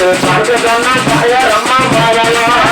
கடைச்சு பார்க்க